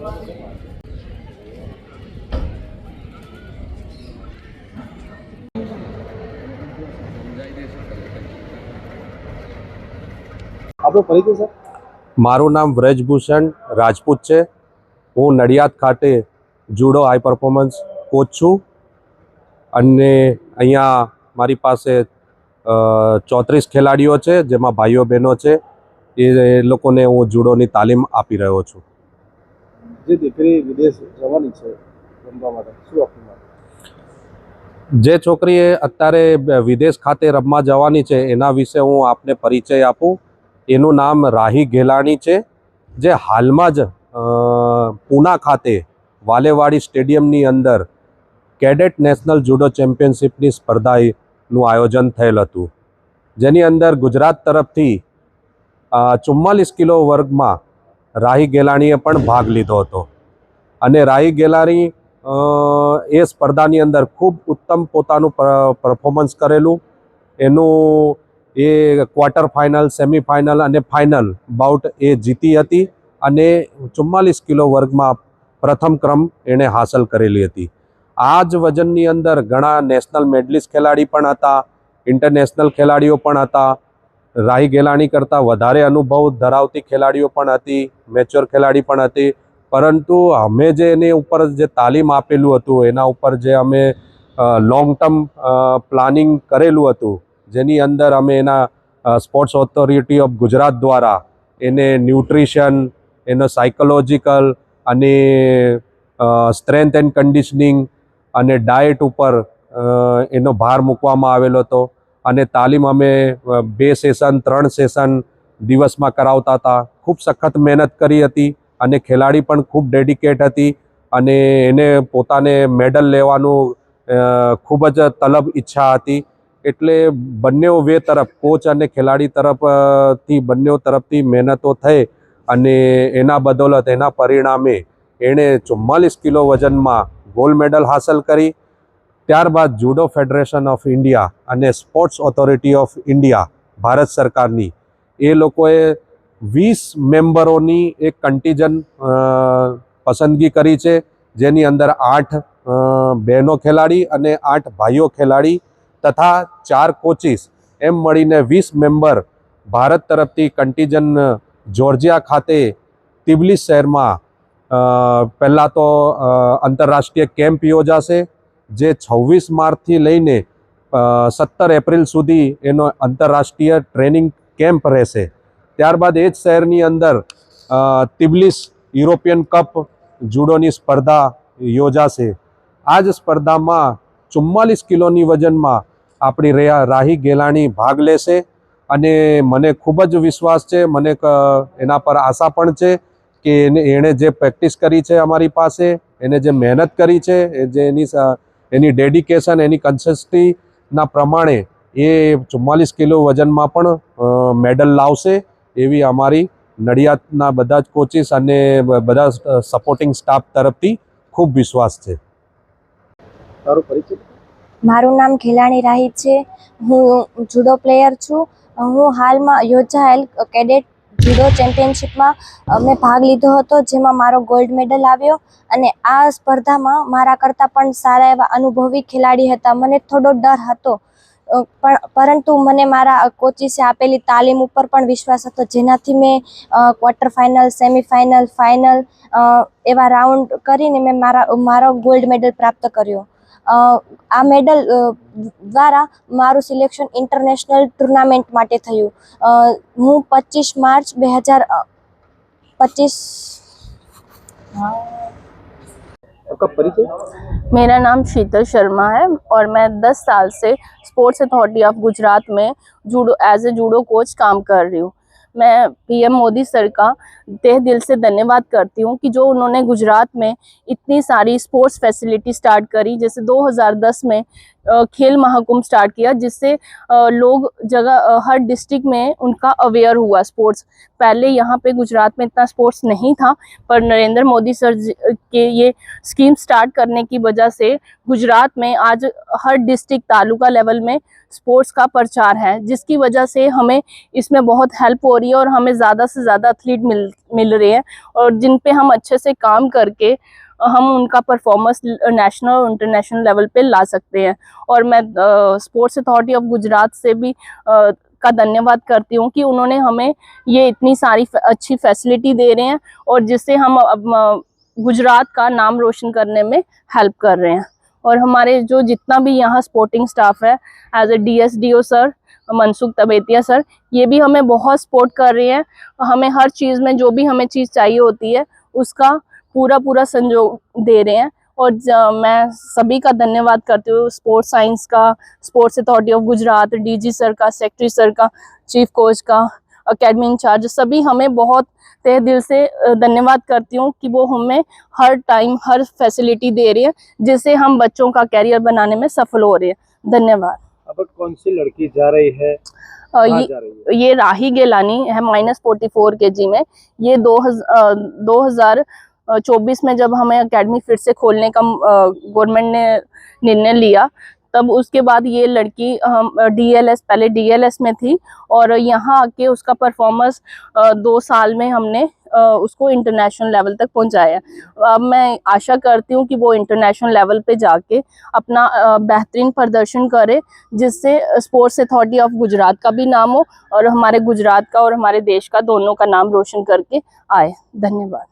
મારું નામ વ્રજભૂષણ રાજપૂત છે. હું નડિયાદ ખાતે જુડો હાઈ પરફોર્મન્સ કોચ છું અને અહીંયા મારી પાસે ચોત્રીસ ખેલાડીઓ છે, જેમાં ભાઈઓ બહેનો છે. એ લોકોને હું જુડોની તાલીમ આપી રહ્યો છું. જે દીકરી વિદેશ જવાની છે, રમવા માટે, શું આપવું જે છોકરીએ અત્યારે વિદેશ ખાતે રમવા જવાની છે, એના વિશે હું આપને પરિચય આપું. એનું નામ રાહી ગેલાણી છે, જે હાલમાં જ પૂના ખાતે વાલેવાડી સ્ટેડિયમની અંદર કેડેટ નેશનલ જુડો ચેમ્પિયનશિપની સ્પર્ધાનું આયોજન થયેલ હતું. જેની અંદર ગુજરાત તરફથી ચુમ્માલીસ કિલો વર્ગમાં રાહી ગેલાણીએ પણ ભાગ લીધો હતો. અને રાહી ગેલાણી એ સ્પર્ધાની અંદર ખૂબ ઉત્તમ પોતાનું પરફોર્મન્સ કરેલું. એનું એ ક્વાર્ટર ફાઇનલ સેમિફાઇનલ અને ફાઇનલ બાઉટ એ જીતી હતી અને ચુમ્માલીસ કિલો વર્ગમાં પ્રથમ ક્રમ એણે હાંસલ કરેલી હતી. આ જ વજનની અંદર ઘણા નેશનલ મેડલિસ્ટ ખેલાડી પણ હતા ઇન્ટરનેશનલ ખેલાડીઓ પણ હતા રાહી ગેલાણી કરતાં વધારે અનુભવ ધરાવતી ખેલાડીઓ પણ હતી મેચ્યોર ખેલાડી પણ હતી. પરંતુ અમે જે એની ઉપર જે તાલીમ આપેલું હતું, એના ઉપર જે અમે લોંગ ટર્મ પ્લાનિંગ કરેલું હતું, જેની અંદર અમે એના સ્પોર્ટ્સ ઓથોરિટી ઓફ ગુજરાત દ્વારા એને ન્યુટ્રિશન એનો સાયકોલોજીકલ અને સ્ટ્રેન્થ એન્ડ કન્ડિશનિંગ અને ડાયટ ઉપર એનો ભાર મૂકવામાં આવેલો હતો. અને તાલીમ અમે બે સેશન, ત્રણ સેશન દિવસમાં કરાવતા હતા. ખૂબ સખત મહેનત કરી હતી અને ખેલાડી પણ ખૂબ ડેડિકેટ હતી અને એને પોતાને મેડલ લેવાનું ખૂબ જ તલબ ઈચ્છા હતી. એટલે બંને વે તરફ, કોચ અને ખેલાડી તરફથી બંને તરફથી મહેનતો થઈ અને એના બદોલત, એના પરિણામે એણે ચુમ્માલીસ કિલો વજનમાં ગોલ્ડ મેડલ હાંસલ કરી ત્યારબાદ જુડો ફેડરેશન ઓફ ઇન્ડિયા અને sports authority of India Bharat સરકારની એ લોકોએ વીસ મેમ્બરોની એક કન્ટીજન પસંદગી કરી છે, જેની અંદર આઠ બહેનો ખેલાડી અને આઠ ભાઈઓ ખેલાડી તથા ચાર કોચિસ. એમ મળીને વીસ મેમ્બર ભારત તરફથી કન્ટીજન, જોર્જિયા ખાતે તિબલિસ શહેરમાં પહેલાં તો આંતરરાષ્ટ્રીય કેમ્પ યોજાશે. જે છવ્વીસ માર્ચથી લઈને સત્તર એપ્રિલ સુધી એનો આંતરરાષ્ટ્રીય ટ્રેનિંગ કેમ્પ રહેશે. ત્યારબાદ એ જ શહેરની અંદર તિબલિસ યુરોપિયન કપ જુડોની સ્પર્ધા યોજાશે. આ જ સ્પર્ધામાં ચુમ્માલીસ કિલોની વજનમાં આપણી રેયા રાહી ગેલાણી ભાગ લેશે અને મને ખૂબ જ વિશ્વાસ છે, મને એના પર આશા પણ છે કે એને, એણે જે પ્રેક્ટિસ કરી છે અમારી પાસે, એને જે મહેનત કરી છે જે એની એની ડેડિકેશન એની કન્સિસ્ટન્સીના પ્રમાણે એ ચુમ્માલીસ કિલો વજનમાં પણ મેડલ લાવશે એવી અમારી નડિયાદના બધા જ કોચિસ અને બધા સપોર્ટિંગ સ્ટાફ તરફથી ખૂબ વિશ્વાસ છે. મારું નામ ખેલાણી રાહી છે. હું જુડો પ્લેયર છું. હું હાલમાં યોજાયેલ કેડેટ જુડો ચેમ્પિયનશિપમાં મેં ભાગ લીધો હતો, જેમાં મારો ગોલ્ડ મેડલ આવ્યો અને આ સ્પર્ધામાં મારા કરતાં પણ સારા એવા અનુભવી ખેલાડી હતા. મને થોડો ડર હતો પણ, પરંતુ મને મારા કોચિસે આપેલી તાલીમ ઉપર પણ વિશ્વાસ હતો. જેનાથી મેં ક્વાર્ટર ફાઇનલ સેમિફાઇનલ ફાઇનલ એવા રાઉન્ડ કરીને મેં મારા, મારો ગોલ્ડ મેડલ પ્રાપ્ત કર્યો. આ મેડલ અ, દ્વારા મારું સિલેક્શન ઇન્ટરનેશનલ ટુર્નામેન્ટ માટે થયું અ, હું પચીસ માર્ચ બે હજાર પચીસ आपका परिचय मेरा नाम शीतल शर्मा है और मैं 10 साल से स्पोर्ट्स अथॉरिटी ऑफ गुजरात में judo as a judo coach काम कर रही हूँ मैं पीएम मोदी सर का तहे दिल से धन्यवाद करती हूँ कि जो उन्होंने गुजरात में इतनी सारी स्पोर्ट्स फैसिलिटी स्टार्ट करी जैसे 2010 में अ, खेल महाकुंभ स्टार्ट किया, जिससे लोग जगह हर डिस्ट्रिक्ट में उनका अवेयर हुआ स्पोर्ट्स पहले यहाँ पे गुजरात में इतना स्पोर्ट्स नहीं था, पर नरेंद्र मोदी सर के ये स्कीम स्टार्ट करने की वजह से गुजरात में आज हर डिस्ट्रिक्ट तालुका लेवल में स्पोर्ट्स का प्रचार है, जिसकी वजह से हमें इसमें बहुत हेल्प हो रही है और हमें ज़्यादा से ज़्यादा एथलीट मिल मिल रहे हैं और जिन पे हम अच्छे से काम करके हम उनका परफॉर्मेंस नेशनल और इंटरनेशनल लेवल पे ला सकते हैं। और मैं स्पोर्ट्स अथॉरिटी ऑफ़ गुजरात से भी अ, का धन्यवाद करती हूँ कि उन्होंने हमें ये इतनी सारी अच्छी फैसिलिटी दे रहे हैं और जिससे हम अब, गुजरात का नाम रोशन करने में हेल्प कर रहे हैं। और हमारे जो जितना भी यहाँ स्पोर्टिंग स्टाफ है as a D S D O sir Mansukh Tabetiya sir ये भी हमें बहुत सपोर्ट कर रहे हैं। हमें हर चीज़ में जो भी हमें चीज़ चाहिए होती है उसका पूरा पूरा संजोग दे रहे हैं। और मैं सभी का धन्यवाद करती हूँ। स्पोर्ट्स साइंस का sports authority of Gujarat DG sir का सेक्रेटरी सर का चीफ कोच का अकेडमी इंचार्ज सभी हमें बहुत तहे दिल से धन्यवाद करती हूँ कि वो हमें हर टाइम हर फैसिलिटी दे रहे हैं जिससे हम बच्चों का कैरियर बनाने में सफल हो रहे हैं। धन्यवाद। अब कौन सी लड़की जा रही है? कहाँ ये जा रही है? ये राही गेलानी है माइनस फोर्टी फोर के जी में। ये दो हज़ार दो हज़ार चौबीस में जब हमें एकेडमी फिर से खोलने का गवर्नमेंट ने निर्णय लिया, तब उसके बाद ये लड़की, हम डीएलएस पहले डीएलएस में थी और यहाँ आके उसका परफॉर्मेंस दो साल में हमने उसको इंटरनेशनल लेवल तक पहुँचाया। अब मैं आशा करती हूँ कि वो इंटरनेशनल लेवल पे जाके अपना बेहतरीन प्रदर्शन करे, जिससे स्पोर्ट्स अथॉरिटी ऑफ़ गुजरात का भी नाम हो और हमारे गुजरात का और हमारे देश का दोनों का नाम रोशन करके आए। धन्यवाद।